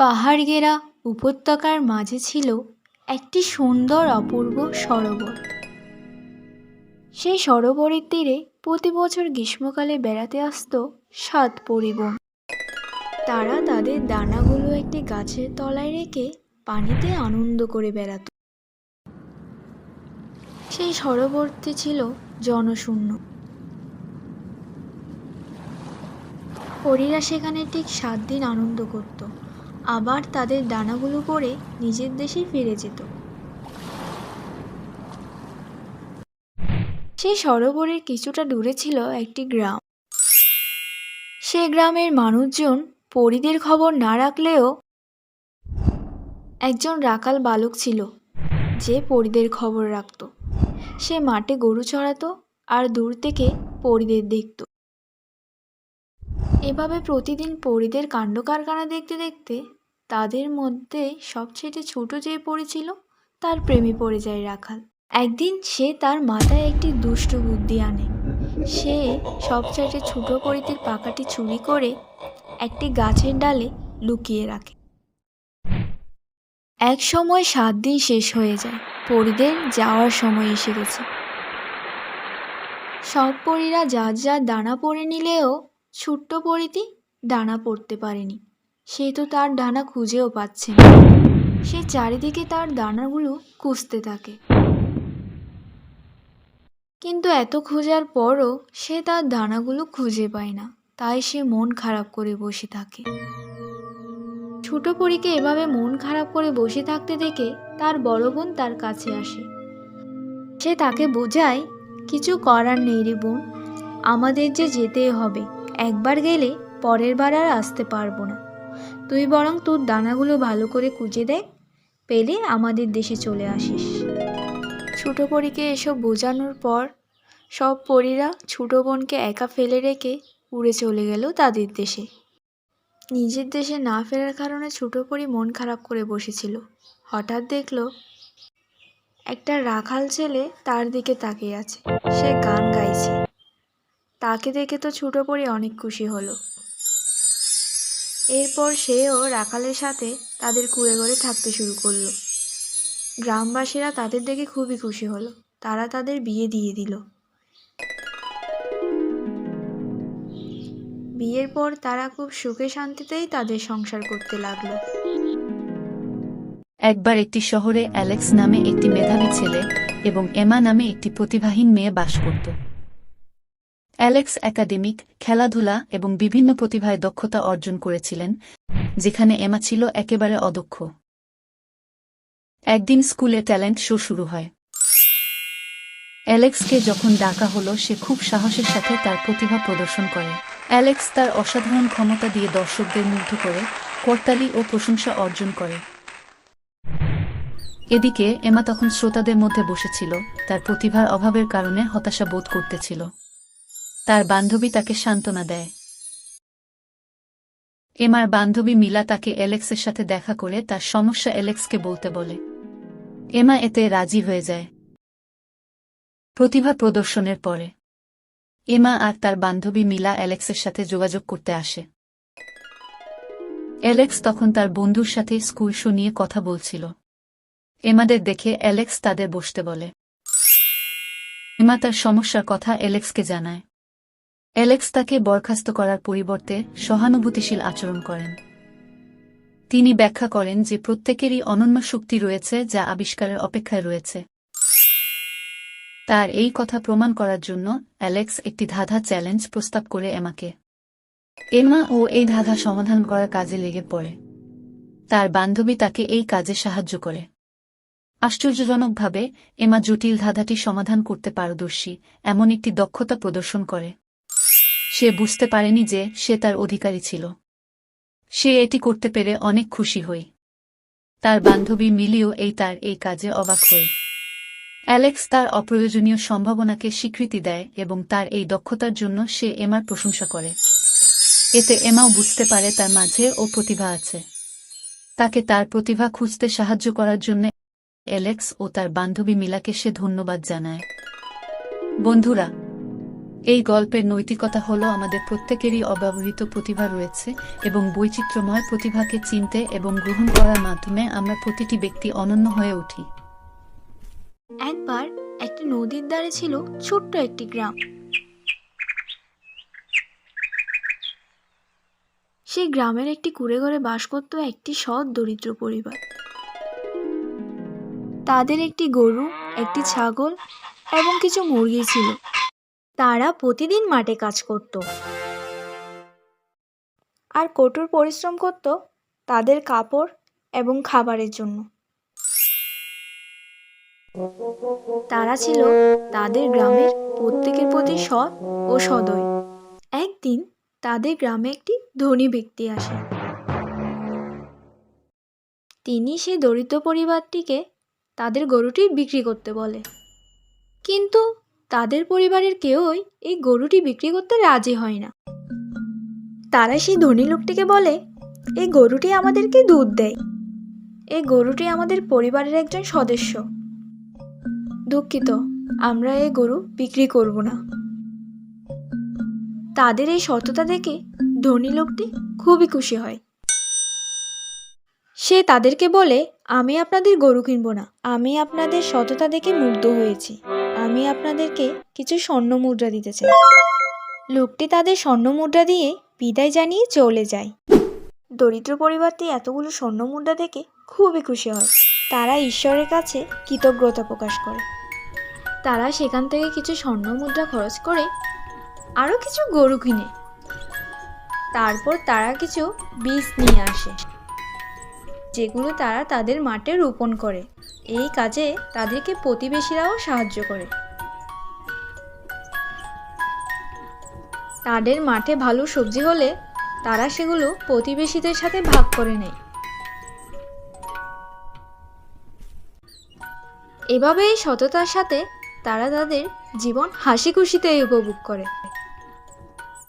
পাহাড় ঘেরা উপত্যকার মাঝে ছিল একটি সুন্দর অপূর্ব সরোবর। সেই সরোবরের তীরে প্রতি বছর গ্রীষ্মকালে বেড়াতে আসতো সাত পরিবন তারা তাদের দানাগুলো একটি গাছের তলায় রেখে পানিতে আনন্দ করে বেড়াত। সেই সরোবরটি ছিল জনশূন্য। পরীরা সেখানে ঠিক সাত দিন আনন্দ করত। আবার তাদের দানাগুলো পরে নিজের দেশে ফিরে যেত। সেই সরোবরের কিছুটা দূরে ছিল একটি গ্রাম। সে গ্রামের মানুষজন পরিদের খবর না রাখলেও একজন রাখাল বালক ছিল, যে পরিদের খবর রাখত। সে মাঠে গরু চড়াতো আর দূর থেকে পরিদের দেখত। এভাবে প্রতিদিন পরিদের কাণ্ড কারখানা দেখতে দেখতে তাদের মধ্যে সবচেয়ে ছোট যে পরী ছিল তার প্রেমে পড়ে যায় রাখাল। একদিন সে তার মাথায় একটি দুষ্ট বুদ্ধি আনে। সে সবচাইতে ছোট পরীদের পাকাটি চুরি করে একটি গাছের ডালে লুকিয়ে রাখে। এক সময় সাত দিন শেষ হয়ে যায়। পরিদের যাওয়ার সময় এসে গেছে। সব পরীরা যার যার দানা পরে নিলেও ছোট্ট পরিতি দানা পড়তে পারেনি। সে তো তার ডানা খুঁজেও পাচ্ছে না। সে চারিদিকে তার দানাগুলো খুঁজতে থাকে। কিন্তু এত খোঁজার পরও সে তার দানাগুলো খুঁজে পায় না। তাই সে মন খারাপ করে বসে থাকে। ছোট পরীকে এভাবে মন খারাপ করে বসে থাকতে দেখে তার বড় বোন তার কাছে আসে। সে তাকে বোঝায়, কিছু করার নেই রে বোন। আমাদের যে যেতে হবে। একবার গেলে পরের বার আর আসতে পারব না। তুই বরং তোর দানাগুলো ভালো করে কুচে দেখ পেলে আমাদের দেশে চলে আসিস। ছোট পরীকে এসব বোঝানোর পর সব পরীরা ছোট বোনকে একা ফেলে রেখে উড়ে চলে গেল তাদের দেশে। নিজের দেশে না ফেরার কারণে ছোট পরী মন খারাপ করে বসেছিল। হঠাৎ দেখল একটা রাখাল ছেলে তার দিকে তাকিয়ে আছে। সে গান গাইছে। তাকে দেখে তো ছোট পরী অনেক খুশি হলো। এরপর সেও রাখালের সাথে তাদের কুড়ে ঘরে থাকতে শুরু করল। গ্রামবাসীরা তাদের দেখে খুবই খুশি হলো। তারা তাদের বিয়ে দিয়ে দিল। বিয়ের পর তারা খুব সুখে শান্তিতেই তাদের সংসার করতে লাগল। একবার একটি শহরে অ্যালেক্স নামে একটি মেধাবী ছেলে এবং এমা নামে একটি প্রতিভাহীন মেয়ে বাস করত। অ্যালেক্স একাডেমিক, খেলাধুলা এবং বিভিন্ন প্রতিভায় দক্ষতা অর্জন করেছিলেন, যেখানে এমা ছিল একেবারে অদক্ষ। একদিন স্কুলে ট্যালেন্ট শো শুরু হয়। অ্যালেক্সকে যখন ডাকা হলো, সে খুব সাহসের সাথে তার প্রতিভা প্রদর্শন করে। অ্যালেক্স তার অসাধারণ ক্ষমতা দিয়ে দর্শকদের মুগ্ধ করে, করতালি ও প্রশংসা অর্জন করে। এদিকে এমা তখন শ্রোতাদের মধ্যে বসেছিল, তার প্রতিভার অভাবের কারণে হতাশা বোধ করতেছিল। তার বান্ধবী তাকে সান্ত্বনা দেয়। এমার বান্ধবী মিলা তাকে অ্যালেক্সের সাথে দেখা করে তার সমস্যা অ্যালেক্সকে বলতে বলে। এমা এতে রাজি হয়ে যায়। প্রতিভা প্রদর্শনের পরে। এমা আর তার বান্ধবী মিলা অ্যালেক্সের সাথে যোগাযোগ করতে আসে। অ্যালেক্স তখন তার বন্ধুর সাথে স্কুল শো নিয়ে কথা বলছিল। এমাদের দেখে অ্যালেক্স তাদের বসতে বলে। এমা তার সমস্যার কথা অ্যালেক্সকে জানায়। অ্যালেক্স তাকে বরখাস্ত করার পরিবর্তে সহানুভূতিশীল আচরণ করেন। তিনি ব্যাখ্যা করেন যে প্রত্যেকেরই অনন্য শক্তি রয়েছে যা আবিষ্কারের অপেক্ষায় রয়েছে। তার এই কথা প্রমাণ করার জন্য অ্যালেক্স একটি ধাঁধা চ্যালেঞ্জ প্রস্তাব করে এমাকে। এমা ও এই ধাঁধা সমাধান করার কাজে লেগে পড়ে। তার বান্ধবী তাকে এই কাজে সাহায্য করে। আশ্চর্যজনকভাবে, এমা জটিল ধাঁধাটি সমাধান করতে পারদর্শী, এমন একটি দক্ষতা প্রদর্শন করে। সে বুঝতে পারেনি যে সে তার অধিকারী ছিল। সে এটি করতে পেরে অনেক খুশি হই। তার বান্ধবী মিলিও এই তার এই কাজে অবাক হই। অ্যালেক্স তার অপ্রয়োজনীয় সম্ভাবনাকে স্বীকৃতি দেয় এবং তার এই দক্ষতার জন্য সে এমার প্রশংসা করে। এতে এমাও বুঝতে পারে তার মাঝে ও প্রতিভা আছে। তাকে তার প্রতিভা খুঁজতে সাহায্য করার জন্য অ্যালেক্স ও তার বান্ধবী মিলাকে সে ধন্যবাদ জানায়। বন্ধুরা এই গল্পের নৈতিকতা হলো আমাদের প্রত্যেকেরই অব্যবহৃত প্রতিভা রয়েছে এবং বৈচিত্র্যময় প্রতিভাকে চিনতে এবং গ্রহণ করার মাধ্যমে আমরা প্রতিটি ব্যক্তি অনন্য হয়ে উঠি। একবার একটা নদীর ধারে ছিল ছোট্ট একটি গ্রাম। সেই গ্রামের একটি কুড়ে ঘরে বাস করত একটি সৎ দরিদ্র পরিবার। তাদের একটি গরু, একটি ছাগল এবং কিছু মুরগি ছিল। তারা প্রতিদিন মাঠে কাজ করত। আর কঠোর পরিশ্রম করত তাদের কাপড় এবং খাবারের জন্য। তারা ছিল তাদের গ্রামের প্রত্যেকের প্রতি সৎ ও সদয়। একদিন তাদের গ্রামে একটি ধনী ব্যক্তি আসে। তিনি সেই দরিদ্র পরিবারটিকে তাদের গরুটি বিক্রি করতে বলে। কিন্তু তাদের পরিবারের কেউই এই গরুটি বিক্রি করতে রাজি হয় না। তারা সেই ধনী লোকটিকে বলে, এই গরুটি আমাদেরকে দুধ দেয়। এই গরুটি আমাদের পরিবারের একজন সদস্য। দুঃখিত, আমরা এই গরু বিক্রি করব না। তাদের এই সততা দেখে ধনী লোকটি খুবই খুশি হয়। সে তাদেরকে বলে, আমি আপনাদের গরু কিনব না। আমি আপনাদের সততা দেখে মুগ্ধ হয়েছি। আমি আপনাদেরকে কিছু স্বর্ণ মুদ্রা দিতে চাই। লোকটি তাদের স্বর্ণ মুদ্রা দিয়ে বিদায় জানিয়ে চলে যায়। দরিদ্র পরিবারটি এতগুলো স্বর্ণ মুদ্রা দেখে খুবই খুশি হয়। তারা ঈশ্বরের কাছে কৃতজ্ঞতা প্রকাশ করে। তারা সেখান থেকে কিছু স্বর্ণ মুদ্রা খরচ করে আরও কিছু গরু কিনে। তারপর তারা কিছু বীজ নিয়ে আসে, যেগুলো তারা তাদের মাঠে রোপণ করে। এই কাজে তাদেরকে প্রতিবেশীরাও সাহায্য করে। তাদের মাঠে ভালো সবজি হলে তারা সেগুলো প্রতিবেশীদের সাথে ভাগ করে নেয়। এভাবে এই সততার সাথে তারা তাদের জীবন হাসি খুশিতে উপভোগ করে।